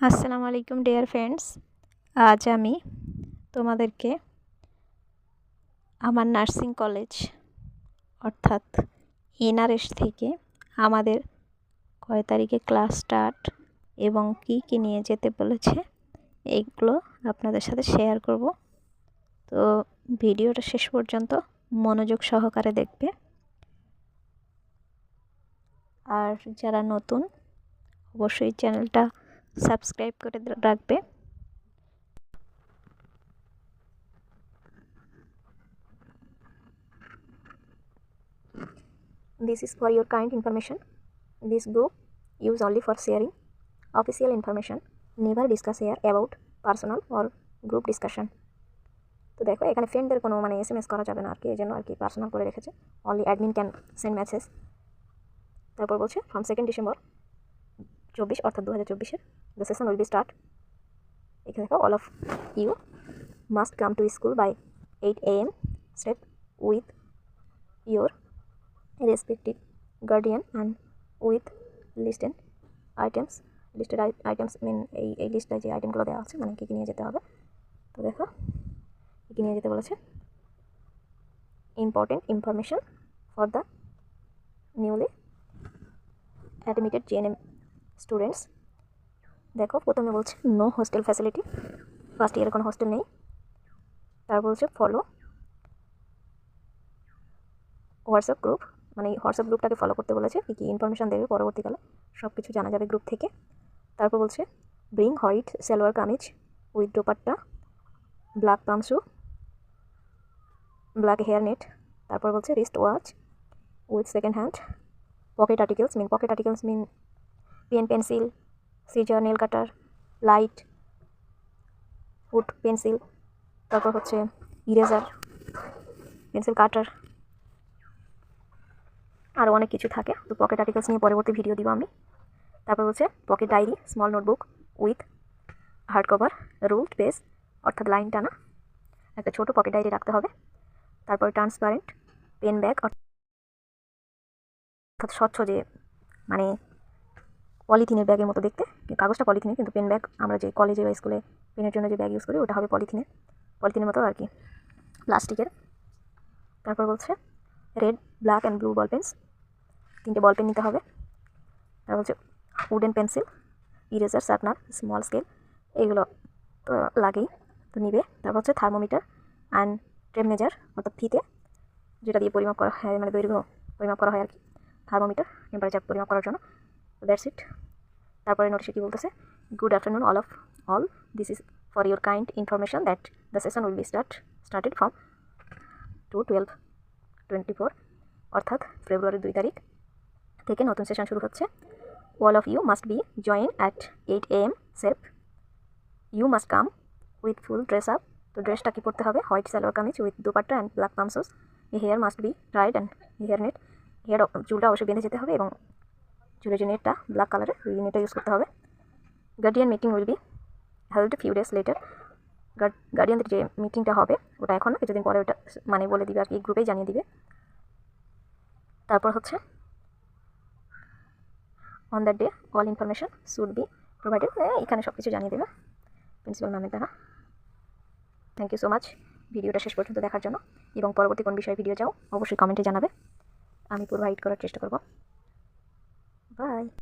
আসসালামু আলাইকুম dear friends আজ আমি তোমাদেরকে আমার নার্সিং কলেজ অর্থাৎ এনআরএস থেকে আমাদের কয় তারিখে ক্লাস স্টার্ট এবং কি কি নিয়ে যেতে বলেছে এইগুলো আপনাদের সাথে শেয়ার করব। তো ভিডিওটা শেষ পর্যন্ত মনোযোগ সহকারে দেখবে। আর যারা নতুন, অবশ্যই চ্যানেলটা সাবস্ক্রাইব করে রাখবে। This is for your kind information this group use only for sharing official information never discuss here about personal or group discussion তো দেখো, এখানে ফ্রেন্ডদের কোনো মানে এস করা যাবে না আর কি, এই জন্য আর কি পার্সোনাল করে রেখেছে। Only admin can send message তারপর বলছে ফ্রম সেকেন্ড ডিসেম্বর চব্বিশ, অর্থাৎ দু হাজার চব্বিশের the session will be start এখানে দেখো all of you must come to school by eight A M step with your respective guardian and with listed items listed items mean এই এই লিস্টটা যে আইটেমগুলো দেওয়া আছে মানে কী কী নিয়ে যেতে হবে। তো দেখো, কী কী নিয়ে যেতে বলেছে? Important information for the newly admitted GNM students দেখো, প্রথমে বলছে নো হোস্টেল ফ্যাসিলিটি ফার্স্ট ইয়ারে কোনো হোস্টেল নেই। তারপর বলছে ফলো হোয়াটসঅ্যাপ গ্রুপ মানে হোয়াটসঅ্যাপ গ্রুপটাকে ফলো করতে বলেছে, কী কী ইনফরমেশান দেবে পরবর্তীকালে সব কিছু জানা যাবে গ্রুপ থেকে। তারপর বলছে bring white salwar kameez with dupatta black pump shoe black hair net তারপর বলছে wrist watch with second hand pocket articles mean pocket articles mean pen pencil scissor nail cutter light wood pencil তারপর হচ্ছে eraser pencil কাটার আরও অনেক কিছু থাকে। তো pocket articles নিয়ে পরবর্তী ভিডিও দিব আমি। তারপর হচ্ছে pocket diary small notebook with hard cover ruled page অর্থাৎ লাইন টানা। একটা ছোটো পকেট ডায়েরি রাখতে হবে। তারপর ট্রান্সপারেন্ট পেন ব্যাগ অর্থাৎ স্বচ্ছ যে মানে পলিথিনের ব্যাগের মতো দেখতে। কাগজটা পলিথিনের কিন্তু পেন ব্যাগ আমরা যে কলেজে বা স্কুলে পেনের জন্য যে ব্যাগ ইউজ করি, ওটা হবে পলিথিনের পলিথিনের মতো আর কি প্লাস্টিকের। তারপর বলছে red black and blue ball pens তিনটে বল পেন নিতে হবে। তারপর হচ্ছে wooden pencil eraser sharpener small scale এগুলো তো লাগেই, তো নিবে। তারপর হচ্ছে থার্মোমিটার অ্যান্ড টেপ মেজার অর্থাৎ ফিতে, যেটা দিয়ে পরিমাপ করা হয় মানে দৈর্ঘ্য পরিমাপ করা হয় আর কি থার্মোমিটার টেম্পারেচার পরিমাপ করার জন্য। দ্যাটস ইট তারপরে নোটিশে কী বলতেছে? Good afternoon all of all this is for your kind information that the session will be start started from two twelve twenty four অর্থাৎ ফেব্রুয়ারির দুই তারিখ থেকে নতুন সেশন শুরু হচ্ছে। All of you must be join at eight A M safe you must come with full dress up তো ড্রেসটা কী পড়তে হবে? White salwar kameez with dupatta and black pump shoes hair must be braid and hair net hair চুলটা অবশ্যই বেঁধে যেতে হবে এবং চুলের যে নেটটা ব্ল্যাক কালারের ওই নেটটা ইউজ করতে হবে। Guardian meeting will be held few days later গার্ডিয়ানদের যে মিটিংটা হবে, ওটা এখন কিছুদিন পরে ওটা মানে বলে দিবে আর কি গ্রুপেই জানিয়ে দিবে। তারপর হচ্ছে on that day all information should be provided এখানে সব কিছু জানিয়ে দেবে। প্রিন্সিপাল ম্যামের দ্বারা। থ্যাংক ইউ সো মাচ ভিডিওটা শেষ পর্যন্ত দেখার জন্য। এবং পরবর্তী কোন বিষয়ে ভিডিও চাও, অবশ্যই কমেন্টে জানাবে। আমি প্রোভাইড করার চেষ্টা করব। বাই